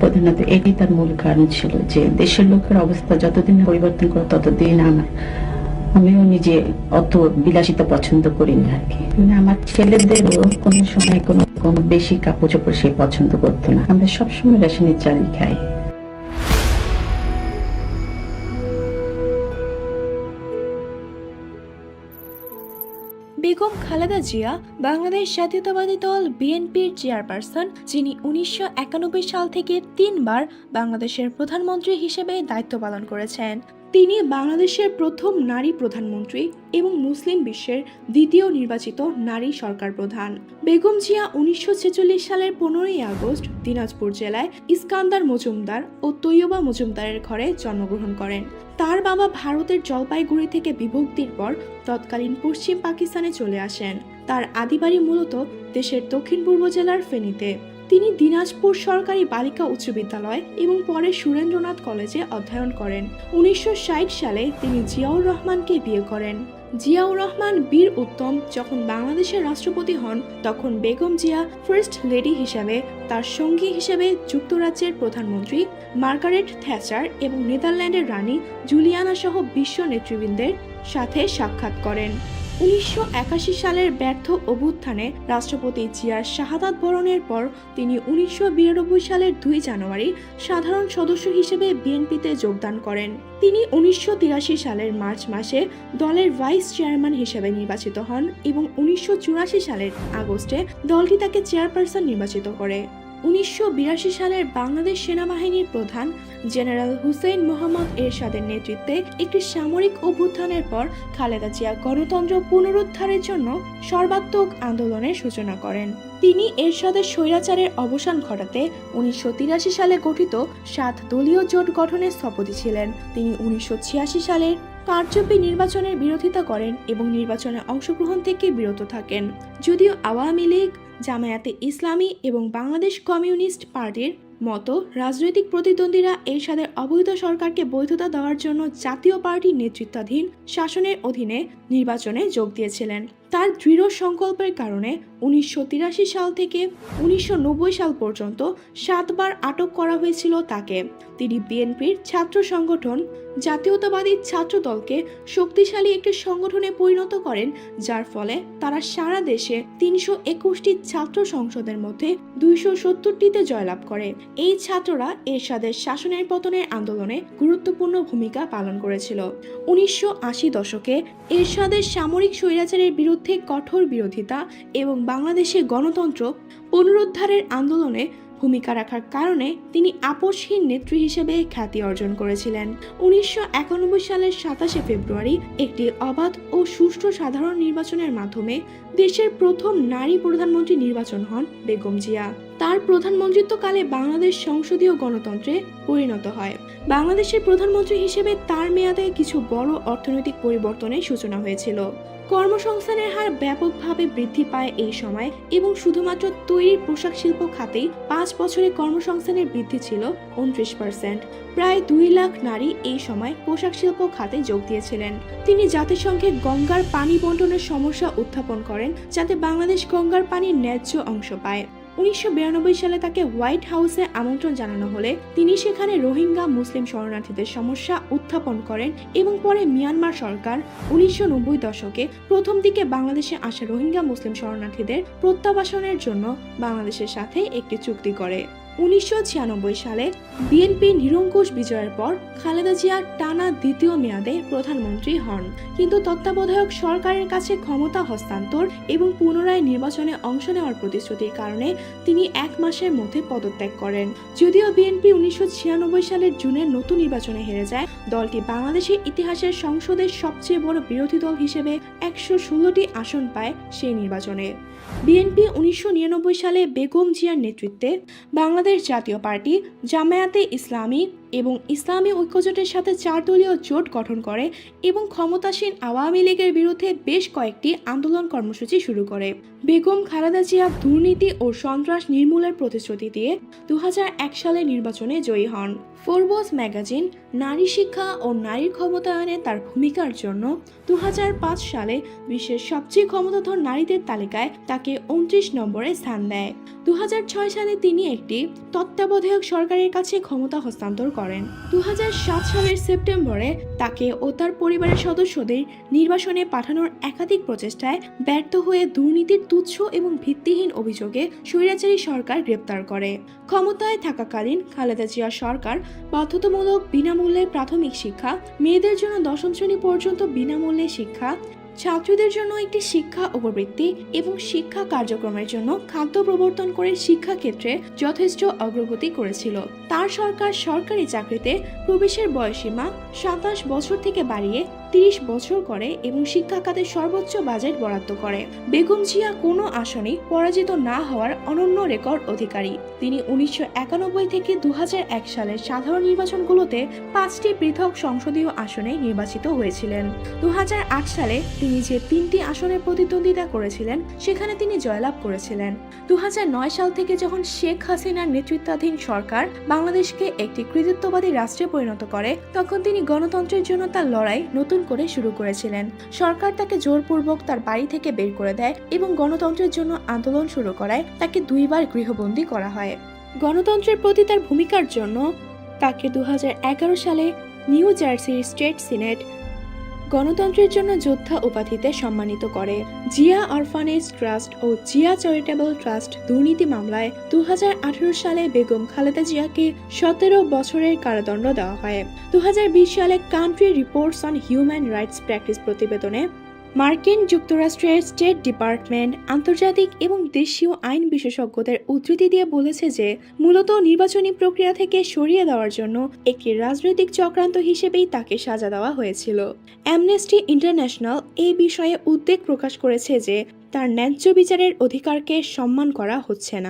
প্রধানত এটি তার মূল কারণ ছিল যে দেশের লোকের অবস্থা যতদিন পরিবর্তন করে ততদিন আমার, আমিও নিজে অত বিলাসিতা পছন্দ করি না আর কি। মানে আমার ছেলেদেরও কোনো সময় কোনো কোনো বেশি কাপড় চোপড় সে পছন্দ করতো না। আমরা সবসময় রেশনের চাল খাই। খালেদা জিয়া, বাংলাদেশ জাতীয়তাবাদী দল বিএনপির চেয়ারপারসন, যিনি উনিশশো একানব্বই সাল থেকে তিনবার বাংলাদেশের প্রধানমন্ত্রী হিসেবে দায়িত্ব পালন করেছেন। তিনি বাংলাদেশের প্রথম নারী প্রধানমন্ত্রী এবং মুসলিম বিশ্বের দ্বিতীয় নির্বাচিত নারী সরকার প্রধান। বেগম জিয়া উনিশশো ছেচল্লিশ সালের পনেরোই আগস্ট দিনাজপুর জেলায় ইস্কান্দার মজুমদার ও তৈয়বা মজুমদারের ঘরে জন্মগ্রহণ করেন। তার বাবা ভারতের জলপাইগুড়ি থেকে বিভক্তির পর তৎকালীন পশ্চিম পাকিস্তানে চলে আসেন। তার আদিবাড়ি মূলত দেশের দক্ষিণ পূর্ব জেলার ফেনীতে। তিনি দিনাজপুর সরকারি বালিকা উচ্চ বিদ্যালয় এবং পরে সুরেন্দ্রনাথ কলেজে অধ্যয়ন করেন। উনিশশো সালে তিনি জিয়াউর রহমানকে বিয়ে করেন। জিয়াউর রহমান বীর উত্তম, যখন বাংলাদেশের রাষ্ট্রপতি হন, তখন বেগম জিয়া ফার্স্ট লেডি হিসাবে, তার সঙ্গী হিসেবে যুক্তরাজ্যের প্রধানমন্ত্রী মার্গারেট থ্যাচার এবং নেদারল্যান্ডের রানী জুলিয়ানা সহ বিশ্ব নেতৃবৃন্দের সাথে সাক্ষাৎ করেন। উনিশশো একাশি সালের ব্যর্থ অভ্যুত্থানে রাষ্ট্রপতি জিয়ার শাহাদাত বরণের পর তিনি উনিশশো বিরানব্বই সালের দুই জানুয়ারি সাধারণ সদস্য হিসেবে বিএনপিতে যোগদান করেন। তিনি উনিশশো তিরাশি সালের মার্চ মাসে দলের ভাইস চেয়ারম্যান হিসেবে নির্বাচিত হন এবং উনিশশো চুরাশি সালের আগস্টে দলটি তাকে চেয়ারপারসন নির্বাচিত করে। উনিশশো বিরাশি সালের বাংলাদেশ সেনাবাহিনীর প্রধান জেনারেল হুসেইন মোহাম্মদ এরশাদের নেতৃত্বে একটি সামরিক অভ্যুত্থানের পর খালেদা জিয়া গণতন্ত্র পুনরুদ্ধারের জন্য সর্বাত্মক আন্দোলনের সূচনা করেন। তিনি এরশাদের স্বৈরাচারের অবসান ঘটাতে উনিশশো তিরাশি সালে গঠিত সাত দলীয় জোট গঠনের স্থপতি ছিলেন। তিনি উনিশশো ছিয়াশি সালের কারচুপি নির্বাচনের বিরোধিতা করেন এবং নির্বাচনে অংশগ্রহণ থেকে বিরত থাকেন। যদিও আওয়ামী লীগ জামায়াতে ইসলামী এবং বাংলাদেশ কমিউনিস্ট পার্টির মতো রাজনৈতিক প্রতিদ্বন্দ্বীরা এরশাদের অবৈধ সরকারকে বৈধতা দেওয়ার জন্য জাতীয় পার্টির নেতৃত্বাধীন শাসনের অধীনে নির্বাচনে যোগ দিয়েছিলেন। তার দৃঢ় সংকল্পের কারণে উনিশশো তিরাশি সাল থেকে উনিশশো নব্বই সাল পর্যন্ত সাতবার আটক করা হয়েছিল তাকে। তিনি বিএনপির ছাত্র সংগঠন, জাতীয়তাবাদী ছাত্র দলকে শক্তিশালী একটি সংগঠনে পরিণত করেন, যার ফলে তারা সারা দেশে তিনশো একুশটি ছাত্র সংসদের মধ্যে দুইশো সত্তরটিতে জয়লাভ করে। এই ছাত্ররা এরশাদের শাসনের পতনের আন্দোলনে গুরুত্বপূর্ণ ভূমিকা পালন করেছিল। উনিশশো আশি দশকে এরশাদের সামরিক স্বৈরাচারের বিরুদ্ধে কঠোর বিরোধিতা এবং বাংলাদেশে গণতন্ত্র পুনরুদ্ধারের আন্দোলনে ভূমিকা রাখার কারণে তিনি আপোষহীন নেত্রী হিসেবে খ্যাতি অর্জন করেছিলেন। উনিশশো একানব্বই সালের সাতাশে ফেব্রুয়ারি একটি অবাধ ও সুষ্ঠু সাধারণ নির্বাচনের মাধ্যমে দেশের প্রথম নারী প্রধানমন্ত্রী নির্বাচন হন বেগম জিয়া। তার প্রধানমন্ত্রিত্বকালে বাংলাদেশ সংসদীয় গণতন্ত্রে পরিণত হয়। বাংলাদেশের প্রধানমন্ত্রী হিসেবে তার মেয়াদে কিছু বড় অর্থনৈতিক পরিবর্তনের সূচনা হয়েছিল। কর্মসংস্থানের হার ব্যাপকভাবে বৃদ্ধি পায় এই সময় এবং শুধুমাত্র তৈরি পোশাক শিল্প খাতেই পাঁচ বছরে কর্মসংস্থানের বৃদ্ধি ছিল উনত্রিশ পার্সেন্ট। প্রায় দুই লাখ নারী এই সময় পোশাক শিল্প খাতে যোগ দিয়েছিলেন। তিনি জাতিসংঘে গঙ্গার পানি বন্টনের সমস্যা উত্থাপন করেন, যাতে বাংলাদেশ গঙ্গার পানির ন্যায্য অংশ পায়। উনিশশো বিরানব্বই সালে তাকে হোয়াইট হাউসে আমন্ত্রণ জানানো হলে তিনি সেখানে রোহিঙ্গা মুসলিম শরণার্থীদের সমস্যা উত্থাপন করেন এবং পরে মিয়ানমার সরকার উনিশশো নব্বই দশকে প্রথম দিকে বাংলাদেশে আসা রোহিঙ্গা মুসলিম শরণার্থীদের প্রত্যাবাসনের জন্য বাংলাদেশের সাথে একটি চুক্তি করে। উনিশশো ছিয়ানব্বই সালে বিএনপি নিরঙ্কুশ বিজয়ের পর খালেদা জিয়া টানা দ্বিতীয় মেয়াদে প্রধানমন্ত্রী হন। কিন্তু তত্ত্বাবধায়ক সরকারের কাছে ক্ষমতা হস্তান্তর এবং পুনরায় নির্বাচনে অংশ নেওয়ার প্রতিশ্রুতির কারণে তিনি এক মাসের মধ্যে পদত্যাগ করেন। যদিও বিএনপি উনিশশো সালের জুনে নতুন নির্বাচনে হেরে যায়, দলটি বাংলাদেশের ইতিহাসের সংসদের সবচেয়ে বড় বিরোধী দল হিসেবে একশো ষোলোটি আসন পায় সেই নির্বাচনে। বিএনপি উনিশশো নিরানব্বই সালে বেগম জিয়ার নেতৃত্বে বাংলাদেশ জাতীয় পার্টি জামায়াতে ইসলামী এবং ইসলামী ঐক্যজোটের সাথে চার দলীয় জোট গঠন করে এবং ক্ষমতাসীন আওয়ামী লীগের বিরুদ্ধে বেশ কয়েকটি আন্দোলন কর্মসূচি শুরু করে। বেগম খালেদা জিয়া দুর্নীতি ও সন্ত্রাস নির্মূলের প্রতিশ্রুতি দিয়ে দুহাজার এক সালে নির্বাচনে জয়ী হন। ফোরবোস ম্যাগাজিন, নারী শিক্ষা ও নারীর ক্ষমতায়নে তার ভূমিকার জন্য দু হাজার পাঁচ সালে বিশ্বের সবচেয়ে ক্ষমতাধর নারীদের তালিকায় তাকে উনত্রিশ নম্বরে স্থান দেয়। দু হাজার ছয় সালে তিনি একটি তত্ত্বাবধায়ক সরকারের কাছে ক্ষমতা হস্তান্তর করেন। দু সালের সেপ্টেম্বরে তাকে ও তার পরিবারের সদস্যদের নির্বাসনে পাঠানোর একাধিক প্রচেষ্টায় ব্যর্থ হয়ে দুর্নীতির তুচ্ছ এবং ভিত্তিহীন অভিযোগে স্বৈরাচারী সরকার গ্রেপ্তার করে। ক্ষমতায় থাকাকালীন খালেদা জিয়া সরকার বাধ্যতামূলক বিনামূল্যে প্রাথমিক শিক্ষা, মেয়েদের জন্য দশম শ্রেণি পর্যন্ত বিনামূল্যে শিক্ষা ছাত্রীদের জন্য একটি শিক্ষা উপবৃত্তি এবং শিক্ষা কার্যক্রমের জন্য খাদ্য প্রবর্তন করে শিক্ষাক্ষেত্রে যথেষ্ট অগ্রগতি করেছিল। তার সরকার সরকারি চাকরিতে প্রবেশের বয়সীমা সাতাশ বছর থেকে বাড়িয়ে তিরিশ বছর করে এবং শিক্ষা খাতে সর্বোচ্চ বাজেট বরাদ্দ করে। বেগম জিয়া কোনো আসনে পরাজিত না হওয়ার অনন্য রেকর্ড অধিকারী। তিনি উনিশশো একানব্বই থেকে দু সালের সাধারণ নির্বাচনগুলোতে পাঁচটি পৃথক সংসদীয় আসনে নির্বাচিত হয়েছিলেন। দু সালে তিনি যে তিনটি আসনে প্রতিদ্বন্দ্বিতা করেছিলেন, সেখানে তিনি জয়লাভ করেছিলেন। দু হাজার নয় সাল থেকে যখন শেখ হাসিনার নেতৃত্বাধীন সরকার বাংলাদেশকে একটি কৃতিত্ববাদী রাষ্ট্রে পরিণত করে, তখন তিনি গণতন্ত্রের জন্য তার লড়াই নতুন করে শুরু করেছিলেন। সরকার তাকে জোরপূর্বক তার বাড়ি থেকে বের করে দেয় এবং গণতন্ত্রের জন্য আন্দোলন শুরু করায় তাকে দুইবার গৃহবন্দী করা হয়। গণতন্ত্রের প্রতি তার ভূমিকার জন্য তাকে দুহাজার এগারো সালে নিউ জার্সির স্টেট সিনেট গণতন্ত্রের জন্য যোদ্ধা উপাধিতে সম্মানিত করে। জিয়া অরফানেজ ট্রাস্ট ও জিয়া চ্যারিটেবল ট্রাস্ট দুর্নীতি মামলায় দু হাজার আঠারো সালে বেগম খালেদা জিয়াকে সতেরো বছরের কারাদণ্ড দেওয়া হয়। দু হাজার বিশ সালে country reports on human rights practice প্রতিবেদনে মার্কিন যুক্তরাষ্ট্রের স্টেট ডিপার্টমেন্ট, আন্তর্জাতিক এবং দেশীয় আইন বিশেষজ্ঞদের উদ্ধৃতি দিয়ে বলেছে যে, মূলত নির্বাচনী প্রক্রিয়া থেকে সরিয়ে দেওয়ার জন্য একটি রাজনৈতিক চক্রান্ত হিসেবেই তাকে সাজা দেওয়া হয়েছিল। অ্যামনেস্টি ইন্টারন্যাশনাল এই বিষয়ে উদ্বেগ প্রকাশ করেছে যে, তার ন্যায্য বিচারের অধিকারকে সম্মান করা হচ্ছে না।